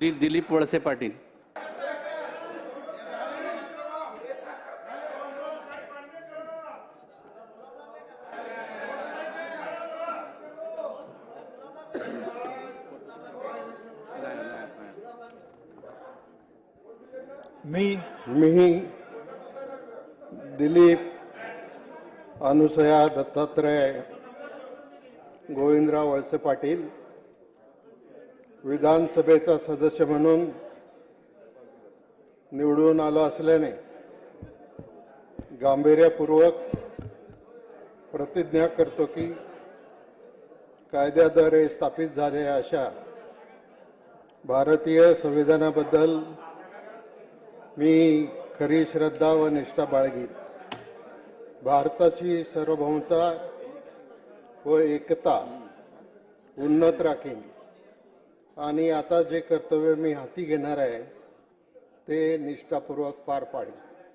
श्री दिलीप वळसे पाटील. मी मी दिलीप अनुसया दत्तात्रय गोविंदराव वळसे पाटील. विधानसभेचा सदस्य म्हणून निवडून आलो असल्याने गांभीर्यपूर्वक प्रतिज्ञा करतो की कायद्याद्वारे स्थापित झालेल्या अशा भारतीय संविधानाबद्दल मी खरी श्रद्धा व निष्ठा बाळगीन. भारताची सार्वभौमता व एकता उन्नत राखीन. आणि आता जे कर्तव्य मी हाती घेणार आहे ते निष्ठापूर्वक पार पाडेल